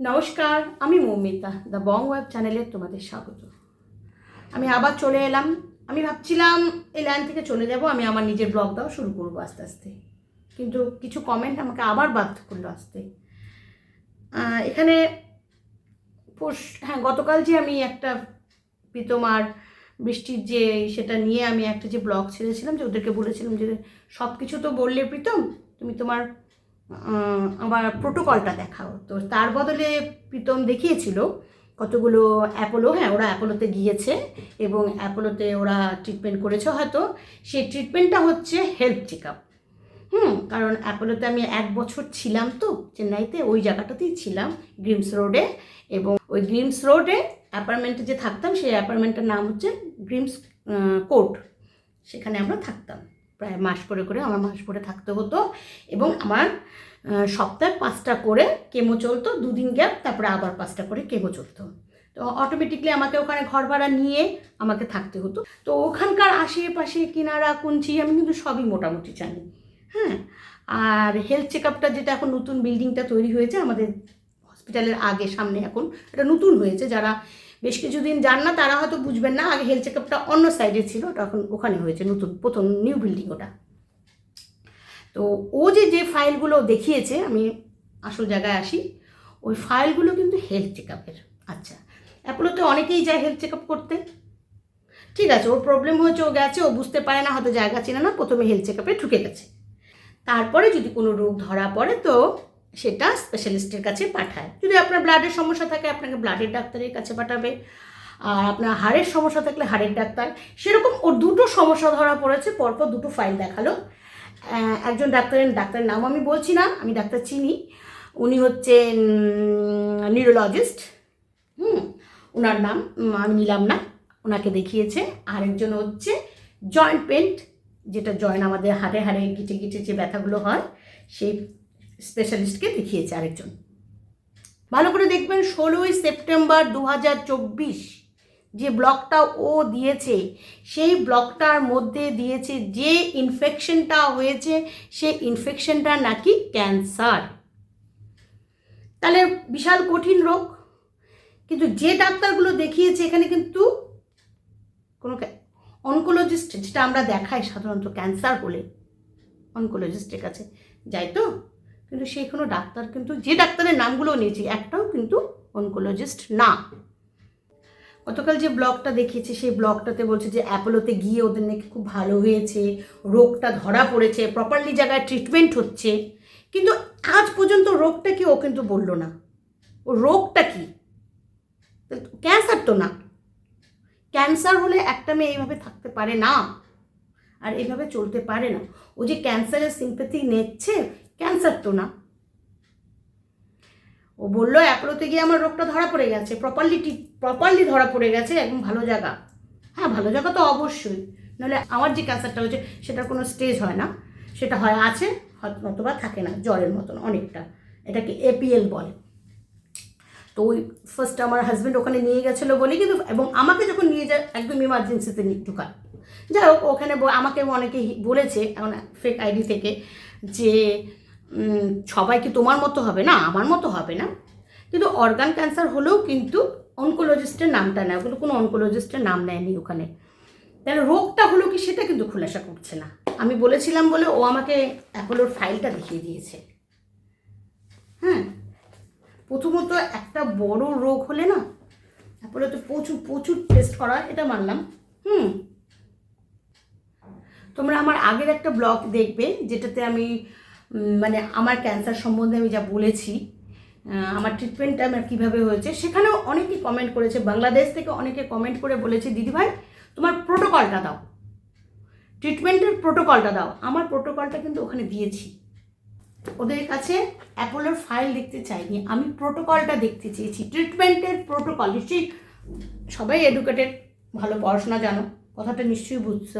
নমস্কার, আমি Moumita, the Bong web চ্যানেলে তোমাদের স্বাগত। আমি আবার চলে এলাম। আমি ভাবছিলাম এই লাইন থেকে চলে যাব, আমি আমার নিজের ব্লগ দেওয়া শুরু করব আস্তে আস্তে। কিন্তু কিছু কমেন্ট আমাকে আবার বাধ্য করল আসতে। এখানে পরশ- হ্যাঁ গতকাল যে আমি একটা প্রীতম আর বৃষ্টির যে সেটা নিয়ে আমি একটা যে ব্লগ ছেড়েছিলাম, যে ওদেরকে বলেছিলাম যে সব কিছু তো বললে প্রীতম, তুমি তোমার আমার প্রোটোকলটা দেখাও। তো তার বদলে প্রীতম দেখিয়েছিল কতগুলো অ্যাপোলো হ্যাঁ ওরা অ্যাপোলোতে গিয়েছে এবং অ্যাপোলোতে ওরা ট্রিটমেন্ট করেছে হয়তো। সেই ট্রিটমেন্টটা হচ্ছে হেলথ চেক আপ হুম, কারণ অ্যাপোলোতে আমি এক বছর ছিলাম তো, চেন্নাইতে ওই জায়গাটাতেই ছিলাম গ্রিমস রোডে এবং ওই গ্রিমস রোডে অ্যাপার্টমেন্টে যে থাকতাম, সেই অ্যাপার্টমেন্টের নাম হচ্ছে গ্রিমস কোর্ট সেখানে আমরা থাকতাম। প্রায় মাস করে করে, আমার মাস করে থাকতে হতো এবং আমার সপ্তাহে পাঁচটা করে কেমো চলতো, দুদিন গ্যাপ তারপরে আবার পাঁচটা করে কেমো চলতো। তো অটোমেটিকলি আমাকে ওখানে ঘর ভাড়া নিয়ে আমাকে থাকতে হতো। তো ওখানকার আশেপাশে কিনারা, কুঞ্চি, আমি কিন্তু সবই মোটামুটি জানি। হ্যাঁ? আর হেলথ চেক আপটা যেটা এখন নতুন বিল্ডিংটা তৈরি হয়েছে, আমাদের হসপিটালের আগে সামনে এখন, এটা নতুন হয়েছে। যারা বেশ কিছুদিন যান না, তারা হয়তো বুঝবেন না, আগে হেলথ চেক আপটা অন্য সাইডে ছিল এখন ওখানে হয়েছে নতুন, প্রথম নিউ বিল্ডিং ওটা। তো ও যে যে ফাইলগুলো দেখিয়েছে, আমি আসল জায়গায় আসি, ওই ফাইলগুলো কিন্তু হেলথ চেক আপের আচ্ছা অ্যাপোলোতে অনেকেই যায় হেলথ চেক আপ করতে। ঠিক আছে, ওর প্রবলেম হয়েছে, ও গেছে, ও বুঝতে পারে না, হয়তো জায়গা চেনে না, প্রথমে হেলথ চেক আপে ঢুকে গেছে। তারপরে যদি কোনো রোগ ধরা পড়ে, তো সেটা স্পেশালিস্টের কাছে পাঠায়। যদি আপনার ব্লাডের সমস্যা থাকে, আপনাকে ব্লাডের ডাক্তারের কাছে পাঠাবে। আর আপনার হাড়ের সমস্যা থাকলে হাড়ের ডাক্তার। সেরকম ওর দুটো সমস্যা ধরা পড়েছে, পরপর দুটো ফাইল দেখাল। একজন ডাক্তারের ডাক্তারের নাম আমি বলছি না, আমি ডাক্তার চিনি। উনি হচ্ছে নিউরোলজিস্ট হুম ওনার নাম আমি নিলাম না ওনাকে দেখিয়েছে। আরেকজন হচ্ছে জয়েন্ট পেন্ট যেটা জয়েন্ট আমাদের হাড়ে হাড়ে গিটে গিটে যে ব্যথাগুলো হয়, সেই স্পেশালিস্টকে দেখিয়েছে আরেকজন। ভালো করে দেখবেন ষোলোই সেপ্টেম্বর দু হাজার চব্বিশ যে ব্লকটা ও দিয়েছে, সেই ব্লকটার মধ্যে দিয়েছে যে ইনফেকশনটা হয়েছে, সেই ইনফেকশনটা নাকি ক্যান্সার তাহলে বিশাল কঠিন রোগ, কিন্তু যে ডাক্তারগুলো দেখিয়েছে এখানে কিন্তু কোনো অনকোলজিস্ট যেটা আমরা দেখাই সাধারণত ক্যান্সার বলে অনকোলজিস্টের কাছে। যাই তো? কিন্তু সেই কোনো ডাক্তার কিন্তু, যে ডাক্তারের নামগুলো নিয়েছি, একটাও কিন্তু অনকোলজিস্ট না। গতকাল যে ব্লগটা দেখিয়েছি, সেই ব্লগটাতে বলছে যে অ্যাপোলোতে গিয়ে ওদের নাকি খুব ভালো হয়েছে, রোগটা ধরা পড়েছে প্রপারলি জায়গায় ট্রিটমেন্ট হচ্ছে। কিন্তু আজ পর্যন্ত রোগটা কি ও কিন্তু বলল না। ও রোগটা কি? ক্যান্সার তো না। ক্যান্সার হলে একটা মেয়ে এইভাবে থাকতে পারে না। আর এইভাবে চলতে পারে না। ও যে ক্যান্সারের সিম্পেথি নিচ্ছে ক্যান্সার তো না। ও বলল অ্যাপোলোতে গিয়ে আমার রোগটা ধরা পড়ে গেছে। প্রপারলি প্রপারলি ধরা পড়ে গেছে, একদম ভালো জায়গা। হ্যাঁ ভালো জায়গা তো অবশ্যই। নাহলে আমার যে ক্যান্সারটা হয়েছে, সেটার কোনো স্টেজ হয় না। সেটা হয়, আছে নতুবা থাকে না, জ্বরের মতন অনেকটা। এটাকে এপিএল বলে। তো ওই ফার্স্ট আমার হাজব্যান্ড ওখানে নিয়ে গেছিল বলে, কিন্তু, এবং আমাকে যখন নিয়ে যায়, একদম ইমার্জেন্সিতে ঢুকায়। যাই হোক, ওখানে আমাকে অনেকে বলেছে, এখন ফেক আইডি থেকে, যে সবাই কি তোমার মতো হবে না? আমার মতো হবে না। কিন্তু অর্গান ক্যান্সার হলেও কিন্তু অনকোলজিস্টের নামটা নেয়। ওগুলো কোনো অনকোলজিস্টের নাম নেয়নি ওখানে। তাহলে রোগটা হলো কি সেটা কিন্তু খোলাসা করছে না। আমি বলেছিলাম বলে ও আমাকে অ্যাপোলোর ফাইলটা দেখিয়ে দিয়েছে। হ্যাঁ? প্রথমত একটা বড় রোগ হলে না অ্যাপোলোতে প্রচুর প্রচুর টেস্ট করা, এটা মানলাম। হুম? তোমরা আমার আগের একটা ব্লগ দেখবে, যেটাতে আমি মানে আমার ক্যান্সার সম্বন্ধে আমি যা বলেছি আমার ট্রিটমেন্টটা আমার কীভাবে হয়েছে, সেখানেও অনেকেই কমেন্ট করেছে, বাংলাদেশ থেকে অনেকে কমেন্ট করে বলেছে দিদিভাই তোমার প্রোটোকলটা দাও। ট্রিটমেন্টের প্রোটোকলটা দাও। আমার প্রোটোকলটা কিন্তু ওখানে দিয়েছি। ওদের কাছে অ্যাপোলোর ফাইল দেখতে চাইনি। আমি প্রোটোকলটা দেখতে চেয়েছি। ট্রিটমেন্টের প্রোটোকল নিশ্চয়ই সবাই এডুকেটেড ভালো পড়াশোনা জানো, কথাটা নিশ্চয়ই বুঝছ।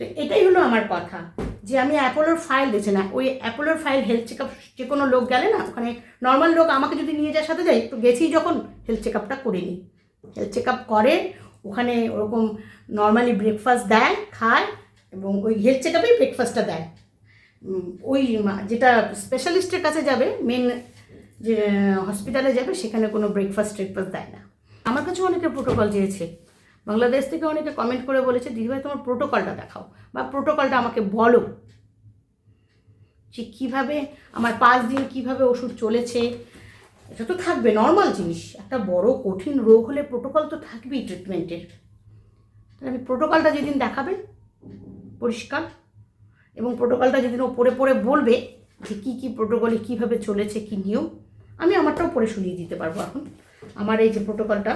তো এটাই হলো আমার কথা। যে আমি অ্যাপোলোর ফাইল দিচ্ছি না, ওই অ্যাপোলোর ফাইল হেলথ চেক যে কোনো লোক গেলে না, ওখানে নর্মাল লোক আমাকে যদি নিয়ে যাওয়ার সাথে যাই, তো গেছি যখন হেলথ চেক আপটা করে নিই। হেলথ চেক আপ করে, ওখানে ওরকম নর্মালি ব্রেকফাস্ট দেয়, খায়, এবং ওই হেলথ চেক আপেই ব্রেকফাস্টটা দেয়। ওই যেটা স্পেশালিস্টের কাছে যাবে মেন যে হসপিটালে যাবে, সেখানে কোনো ব্রেকফাস্ট ট্রেকফাস্ট দেয় না। আমার কাছে অনেকে প্রোটোকল চেয়েছে। বাংলাদেশ থেকে অনেকে কমেন্ট করে বলেছে দিদিভাই তোমার প্রোটোকলটা দেখাও বা প্রোটোকলটা আমাকে বলো। যে কীভাবে, আমার পাঁচ দিন কীভাবে ওষুধ চলেছে, এটা তো থাকবে নর্মাল জিনিস। একটা বড় কঠিন রোগ হলে প্রোটোকল তো থাকবেই ট্রিটমেন্টের তাহলে আমি প্রোটোকলটা যেদিন দেখাবে পরিষ্কার, এবং প্রোটোকলটা যেদিন ও পড়ে পড়ে বলবে যে কী কী প্রোটোকলে কীভাবে চলেছে, কী নিয়ম, আমি আমারটাও পড়ে শুনিয়ে দিতে পারব এখন। আমার এই যে প্রোটোকলটা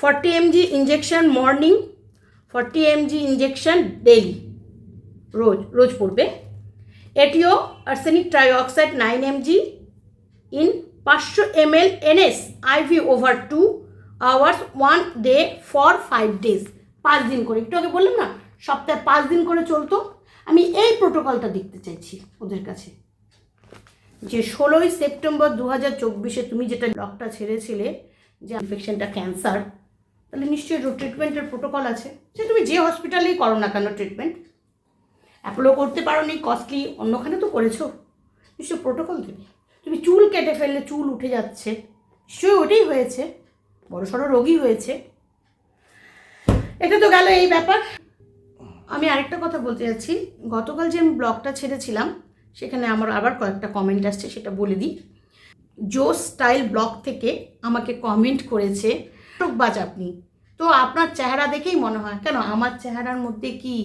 forty MG injection morning forty MG injection daily রোজ রোজ পড়বে। এটিও arsenic trioxide nine MG in পাঁচশো M L NS IV over two hours one day for five days পাঁচ দিন করে। একটু আগে বললাম না, সপ্তাহে পাঁচ দিন করে চলতো। আমি এই প্রোটোকলটা দেখতে চাইছি ওদের কাছে। যে ষোলোই সেপ্টেম্বর দু হাজার চব্বিশে তুমি যেটা ব্লকটা ছেড়েছিলে, যে ইনফেকশনটা ক্যান্সার তাহলে নিশ্চয়ই ট্রিটমেন্টের প্রোটোকল আছে। সে তুমি যে হসপিটালেই করো না কেন ট্রিটমেন্ট অ্যাপোলো করতে পারো নি কস্টলি অন্যখানে তো করেছ। নিশ্চয় প্রোটোকল দেবে। তুমি চুল কেটে ফেললে, চুল উঠে যাচ্ছে। নিশ্চয়ই ওটাই হয়েছে। বড় সড়ো রোগী হয়েছে। এটা তো গেল এই ব্যাপার। আমি আরেকটা কথা বলতে যাচ্ছি। গতকাল যে আমি ব্লগটা ছেড়েছিলাম, সেখানে আমার আবার কয়েকটা কমেন্ট আসছে, সেটা বলে দিই। জো স্টাইল ব্লগ থেকে আমাকে কমেন্ট করেছে নাটকবাজ আপনি। তো আপনার চেহারা দেখেই মনে হয়। কেন? আমার চেহারার মধ্যে কি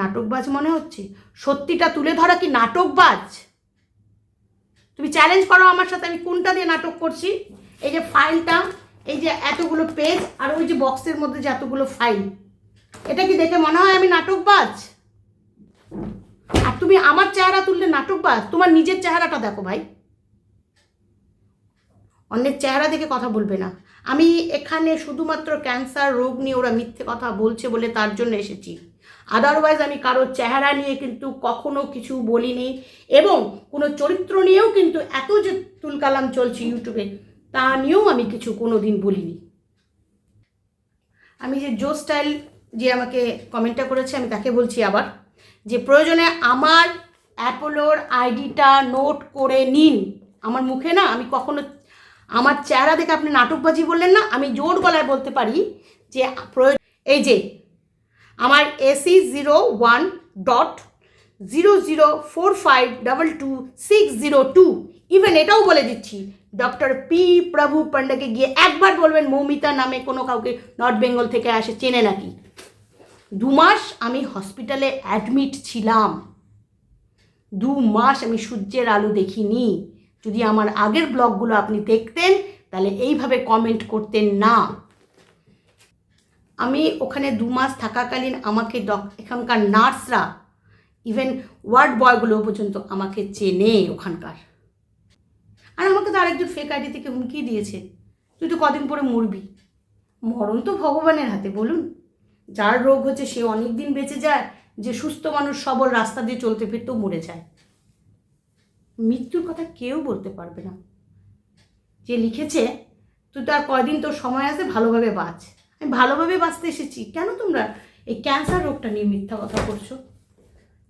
নাটকবাজ মনে হচ্ছে? সত্যিটা তুলে ধরা কি নাটকবাজ? তুমি চ্যালেঞ্জ করো আমার সাথে, আমি কোনটা দিয়ে নাটক করছি? এই যে ফাইলটা, এই যে এতগুলো পেজ আর ওই যে বক্সের মধ্যে যে এতগুলো ফাইল এটা কি দেখে মনে হয় আমি নাটকবাজ? আর তুমি আমার চেহারা তুললে নাটকবাজ? তোমার নিজের চেহারাটা দেখো ভাই। অন্যের চেহারা দেখে কথা বলবে না। আমি এখানে শুধুমাত্র ক্যান্সার রোগ নিয়ে ওরা মিথ্যে কথা বলছে বলে তার জন্য এসেছি। আদারওয়াইজ আমি কারোর চেহারা নিয়ে কিন্তু কখনো কিছু বলিনি এবং কোনো চরিত্র নিয়েও কিন্তু এত যে তুলকালাম চলছে ইউটিউবে তা নিয়েও আমি কিছু কোনো দিন বলিনি। আমি যে জো স্টাইল যে আমাকে কমেন্টটা করেছে, আমি তাকে বলছি আবার যে প্রয়োজনে আমার অ্যাপোলোর আইডিটা নোট করে নিন। আমার মুখে না আমি কখনো আমার চেহারা দেখে আপনি নাটকবাজি বললেন না, আমি জোর গলায় বলতে পারি যে প্রয়োজন এই যে, আমার AC zero one dot zero zero four five double two six zero two. Even এটাও বলে দিচ্ছি, ডক্টর পি প্রভু পান্ডাকে গিয়ে একবার বলবেন, মৌমিতা নামে কোনো কাউকে নর্থ বেঙ্গল থেকে আসে, চেনে নাকি? দু মাস আমি হসপিটালে অ্যাডমিট ছিলাম। দু মাস আমি সূর্যের আলো দেখিনি। যদি আমার আগের ব্লগগুলো আপনি দেখতেন, তাহলে এইভাবে কমেন্ট করতেন না। আমি ওখানে দু মাস থাকাকালীন আমাকে ডক এখানকার নার্সরা ইভেন ওয়ার্ড বয়গুলো পর্যন্ত আমাকে চেনে ওখানকার। আর আমাকে তো আরেকজন ফেক আইডি থেকে হুমকি দিয়েছে। তুই তো কদিন পরে মরবি। মরণ তো ভগবানের হাতে, বলুন। যার রোগ হচ্ছে সে অনেক দিন বেঁচে যায়, যে সুস্থ মানুষ সবল রাস্তা দিয়ে চলতে ফিরতেও মরে যায়। মৃত্যুর কথা কেউ বলতে পারবে না। যে লিখেছে তুই তো আর কয়দিন তোর সময় আছে, ভালোভাবে বাঁচ। আমি ভালোভাবে বাঁচতে এসেছি। কেন তোমরা এই ক্যান্সার রোগটা নিয়ে মিথ্যা কথা করছ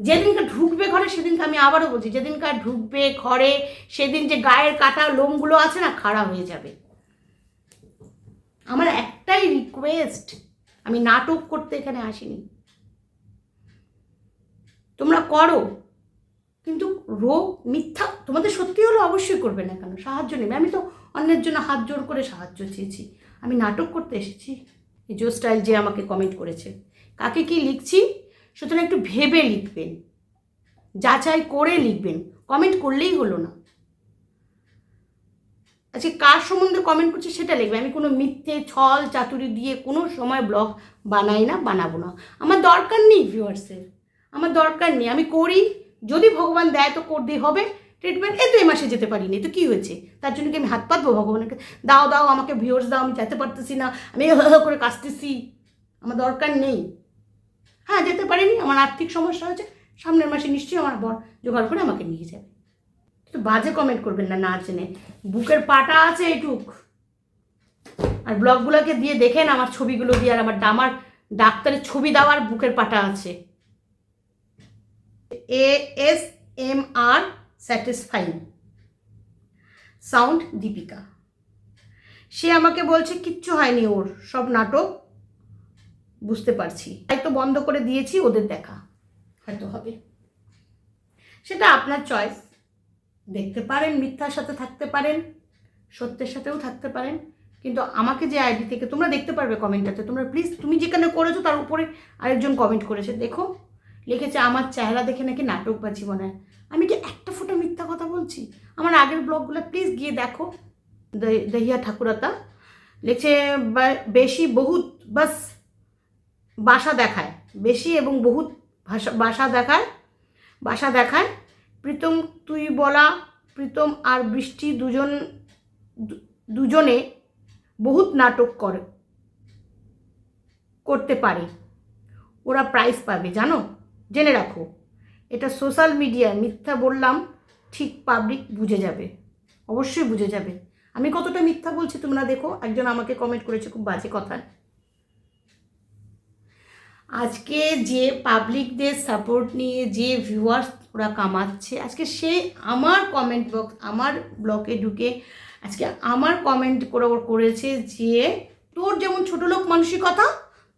যেদিনকে ঢুকবে ঘরে, সেদিনকে আমি আবারও বলছি যেদিনকার ঢুকবে ঘরে, সেদিন যে গায়ের কাটা লোমগুলো আছে না, খাড়া হয়ে যাবে। আমার একটাই রিকোয়েস্ট আমি নাটক করতে এখানে আসিনি। তোমরা করো। কিন্তু রোগ, মিথ্যা তোমাদের সত্যি হলে অবশ্যই করবে না কেন? সাহায্য নেবে। আমি তো অন্যের জন্য হাত জোর করে সাহায্য চেয়েছি। আমি নাটক করতে এসেছি। জো স্টাইল যে আমাকে কমেন্ট করেছে। কাকে কি লিখছি? সুতরাং একটু ভেবে লিখবেন। যাচাই করে লিখবেন। কমেন্ট করলেই হলো না। আচ্ছা কার সম্বন্ধে কমেন্ট করছে সেটা লিখবে। আমি কোনো মিথ্যে, ছল, চাতুরি দিয়ে কোনো সময় ব্লগ বানাই না, বানাবো না। আমার দরকার নেই ভিউয়ার্সের আমার দরকার নেই। আমি করি যদি ভগবান দেয় তো করতেই হবে ট্রিটমেন্ট এ তো এই মাসে যেতে পারিনি, তো কী হয়েছে? তার জন্য কি আমি হাত পাতবো ভগবানকে? দাও দাও, আমাকে ভিউয়ার্স দাও, আমি যেতে পারতেছি না, আমি হ করে কাশতেছি আমার দরকার নেই। হ্যাঁ যেতে পারিনি, আমার আর্থিক সমস্যা হয়েছে, সামনের মাসে নিশ্চয়ই আমার বর জোগাড় করে আমাকে নিয়ে যাবে। একটু বাজে কমেন্ট করবেন না না জেনে। বুকের পাটা আছে এইটুক। আর ব্লগগুলোকে দিয়ে দেখেন, আমার ছবিগুলো দিয়ে, আর আমার আমার ডাক্তারের ছবি দেওয়ার বুকের পাটা আছে। S M R satisfying sound Deepika সে আমাকে বলছে, কিচ্ছু হয়নি ওর, সব নাটক বুঝতে পারছি। হয়তো বন্ধ করে দিয়েছি ওদের দেখা। হয়তো হবে। সেটা আপনার চয়েস দেখতে পারেন, মিথ্যার সাথে থাকতে পারেন, সত্যের সাথেও থাকতে পারেন। কিন্তু আমাকে যে আইডি থেকে, তোমরা দেখতে পারবে কমেন্টটাতে তোমরা প্লিজ তুমি যেখানে করেছ, তার উপরে আরেকজন কমেন্ট করেছে। দেখো। লিখেছে, আমার চেহারা দেখে নাকি নাটকবাজি মনে হয়। আমি কি একটা ফোটো মিথ্যা কথা বলছি? আমার আগের ব্লগগুলো প্লিজ গিয়ে দেখো। দহিয়া ঠাকুরতা লিখছে বেশি বহুত বাস বাসা দেখায়। বেশি এবং বহুত ভাষা, বাসা দেখায় বাসা দেখায়। প্রীতম, তুই বলা, প্রীতম আর বৃষ্টি দুজন দুজনে বহুত নাটক করে, করতে পারে। ওরা প্রাইজ পাবে, জানো? জেনে রাখো, এটা সোশ্যাল মিডিয়ায় মিথ্যা বললাম, ঠিক পাবলিক বুঝে যাবে, অবশ্যই বুঝে যাবে। আমি কতটা মিথ্যা বলছি তোমরা দেখো, একজন আমাকে কমেন্ট করেছে খুব বাজে কথা আজকে যে পাবলিকদের সাপোর্ট নিয়ে যে ভিউয়ার্স ওরা কামাচ্ছে, আজকে সে আমার কমেন্ট বক্স আমার ব্লকে ঢুকে আজকে আমার কমেন্ট করে করেছে যে, তোর যেমন ছোটো লোক মানসিকতা,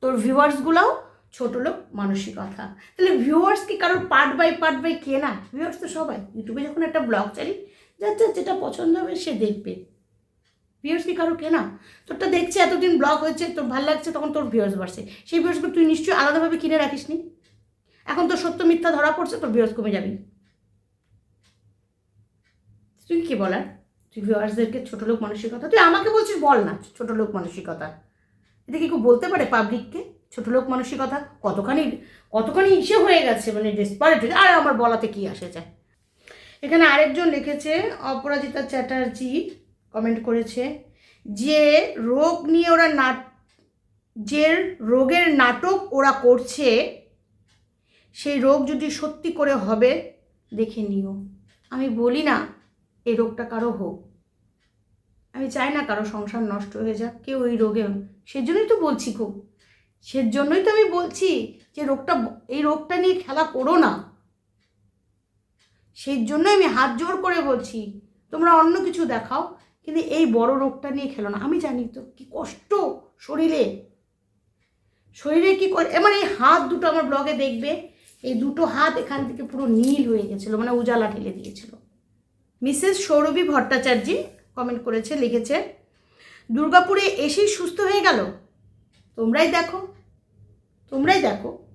তোর ভিউয়ার্সগুলোও ছোটো লোক মানসিকতা। তাহলে ভিউয়ার্স কি কারোর পার্ট বাই পার্ট বাই কে না? ভিউয়ার্স তো সবাই। ইউটিউবে যখন একটা ব্লগ চালি, যার যার যেটা পছন্দ হবে সে দেখবে। ভিউয়ার্স কি কারও কেনা তোরটা দেখছে, এতদিন ব্লগ হয়েছে, তোর ভালো লাগছে, তখন তোর ভিউয়ার্স বাড়ছে। সেই ভিউয়ার্সগুলো তুই নিশ্চয়ই আলাদাভাবে কিনে রাখিস নি এখন তোর সত্য মিথ্যা ধরা পড়ছে, তোর ভিউয়ার্স কমে যাবি। তুই কি বলার? তুই ভিউয়ার্সদেরকে ছোটো লোক মানসিকতা, তুই আমাকে বলছিস বল না, ছোটো লোক মানসিকতা। এটা কি কেউ বলতে পারে পাবলিককে ছোটো লোক মানসিকতা কতখানি কতখানি ইসে হয়ে গেছে মানে ডেসপারেট আর আমার বলাতে কি আসে যায়? এখানে আরেকজন লিখেছে, অপরাজিতা চ্যাটার্জি কমেন্ট করেছে, যে রোগ নিয়ে ওরা নাট যে রোগের নাটক ওরা করছে, সেই রোগ যদি সত্যি করে হবে, দেখে নিও। আমি বলি না এই রোগটা কারও হোক। আমি চাই না কারও সংসার নষ্ট হয়ে যাক, কেউ এই রোগে সেজন্যই তো বলছি খুব। সেজন্যই তো আমি বলছি যে রোগটা এই রোগটা নিয়ে খেলা করো না। সেই জন্য আমি হাত জোর করে বলছি, তোমরা অন্য কিছু দেখাও, কিন্তু এই বড় রোগটা নিয়ে খেলো না। আমি জানি তো কি কষ্ট শরীরে। শরীরে কি মানে এই হাত দুটো আমার ব্লগে দেখবে, এই দুটো হাত এখান থেকে পুরো নীল হয়ে গেছিল মানে উজালা ঢেলে দিয়েছিল। মিসেস সৌরভী ভট্টাচার্য কমেন্ট করেছে, লিখেছে, দুর্গাপুরে এসেই সুস্থ হয়ে গেল? তোমরাই দেখো তোমরাই দেখো।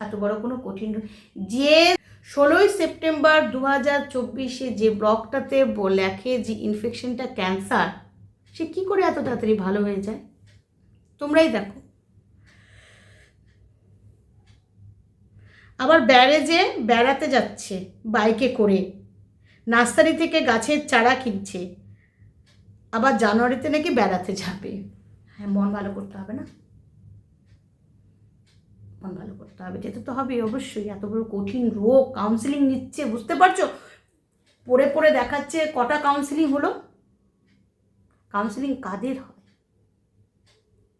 এত বড় কোনো কঠিন যে ষোলোই সেপ্টেম্বর দু হাজার চব্বিশে যে ব্লকটাতে ব- লেখে যে ইনফেকশনটা ক্যান্সার সে কি করে এত তাড়াতাড়ি ভালো হয়ে যায়? তোমরাই দেখো। আবার ব্যারেজে বেড়াতে যাচ্ছে বাইকে করে। নার্সারি থেকে গাছের চারা কিনছে। আবার জানুয়ারিতে নাকি বেড়াতে যাবে। হ্যাঁ মন ভালো করতে হবে না? মন ভালো করতে হবে যেতে তো হবে অবশ্যই। এত বড় কঠিন রোগ কাউন্সিলিং নিচ্ছে, বুঝতে পারছ? পড়ে পড়ে দেখাচ্ছে, কটা কাউন্সিলিং হলো? কাউন্সিলিং কাদের হয়?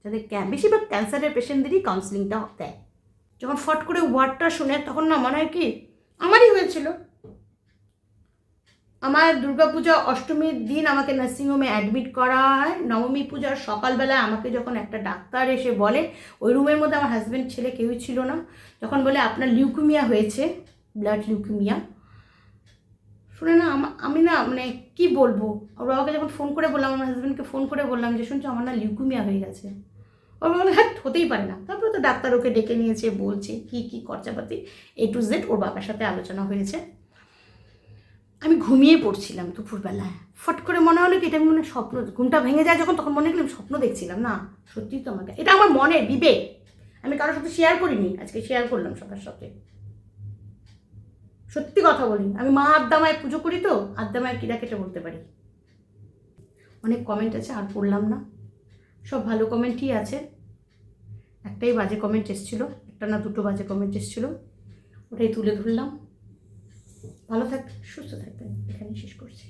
যাদের বেশিরভাগ ক্যান্সারের পেশেন্টদেরই কাউন্সিলিংটা দেয়। যখন ফট করে ওয়ার্ডটা শুনে, তখন না মনে হয় কি, আমারই হয়েছিল। আমার দুর্গাপূজা অষ্টমীর দিন আমাকে নার্সিংহোমে অ্যাডমিট করা হয়। নবমী পূজার সকালবেলায় আমাকে যখন একটা ডাক্তার এসে বলে, ওই রুমের মধ্যে আমার হাজব্যান্ড ছেলে কেউই ছিল না। যখন বলে, আপনার লিউকুমিয়া হয়েছে ব্লাড লিউকুমিয়া শুনে না, আমা- না মানে কি বলব? ওর বাবাকে যখন ফোন করে বললাম, আমার হাজব্যান্ডকে ফোন করে বললাম যে, শুনছো, আমার না লিউকুমিয়া হয়ে গেছে। ওর বাবা হ্যাঁ হতেই পারে না। তারপরে তো ডাক্তার ওকে ডেকে নিয়েছে, বলছে, কি কি, খরচাপাতি? এ টু জেড ওর বাবার সাথে আলোচনা হয়েছে। আমি ঘুমিয়ে পড়ছিলাম দুপুরবেলায়। ফট করে মনে হলো কি, এটা আমি মনে স্বপ্ন, ঘুমটা ভেঙে যায় যখন, তখন মনে হলো স্বপ্ন দেখছিলাম। না সত্যিই তো আমাকে, এটা আমার মনে বিবেক। আমি কারোর সাথে শেয়ার করিনি, আজকে শেয়ার করলাম সবার সাথে। সত্যি কথা বলি, আমি মা আদ্দামায় পুজো করি তো আদ্দামায় কিরা কেটে বলতে পারি। অনেক কমেন্ট আছে, আর পড়লাম না। সব ভালো কমেন্টই আছে। একটাই বাজে কমেন্ট এসেছিল, একটা না দুটো বাজে কমেন্ট এসেছিল, ওটাই তুলে ধরলাম। ভালো থাকবেন সুস্থ থাকবেন। এখানেই শেষ করছি।